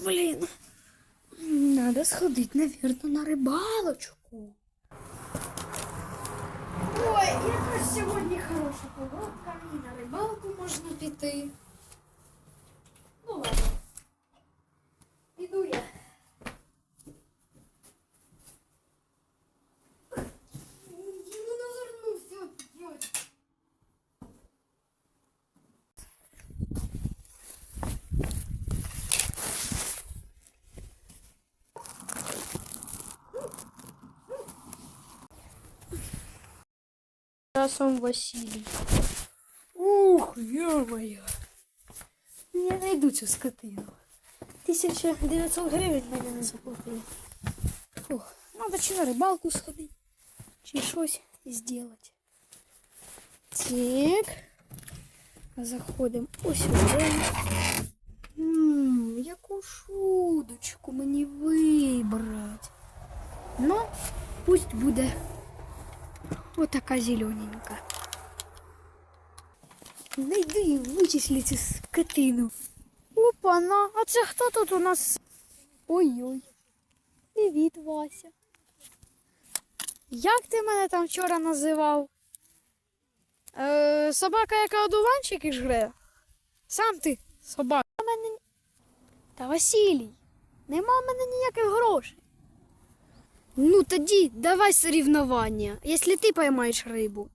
Блін. Надо сходити, навірно, на рибалочку. Ой, яка сьогодні хороша погодка, і на рибалку можна піти. Часом Василій. Ух, ё-моё. Я найду цю скотину. 1900 гривень мене не заплатили. Ох, надо чи на рибалку сходити, чи щось зробити. Так. Заходимо ось сюди. Ммм, яку шудочку мені вибрати. Ну, пусть буде Отака зелененька. Найди і вичислі цю скотину. Опа-на, а це хто тут у нас? Ой-ой. Привіт, Вася. Як ти мене там вчора називав? Е, собака, яка одуванчики жре? Сам ти собака. Та Василій, нема в мене ніяких грошей. Ну тоді давай соревновання. Якщо ти поймаєш рибу,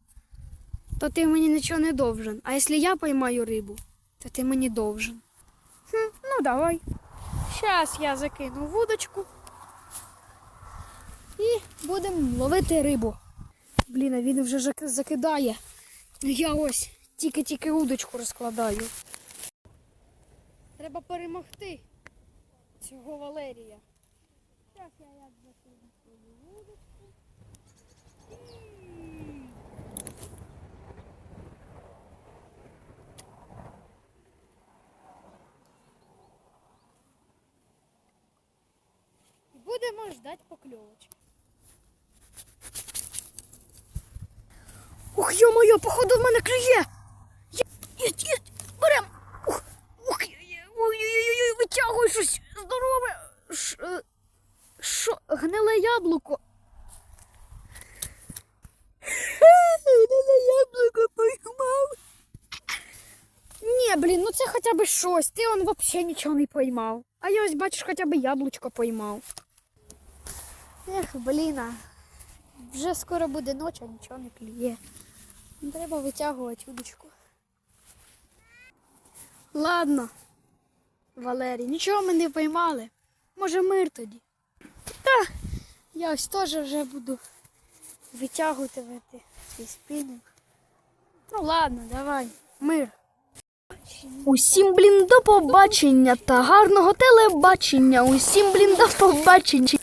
то ти мені нічого не должен. А якщо я поймаю рибу, то ти мені должен. Хм, ну давай. Зараз я закину вудочку і будемо ловити рибу. Блін, а він вже закидає. Я ось тільки-тільки удочку розкладаю. Треба перемогти цього Валерія. Зараз я як закину свою. І будемо ждати покльовочки. Ух, ё-моё, походу в мене клює! Є, є, є, берем! Ух, ух, ой-ой-ой, витягуй щось яблуко? Гниле яблуко поймав. Ні, блін, ну це хоча б щось. Ти он взагалі нічого не поймав. А я ось бачиш, хоча б яблучко поймав. Ех, блін, вже скоро буде ніч, а нічого не клює. Треба витягувати удочку. Ладно, Валерій, нічого ми не поймали. Може мир тоді. Та я ось теж вже буду витягувати свій спінінг. Ну ладно, давай, мир. Усім, блін, до побачення та гарного телебачення. Усім, блін, до побачення.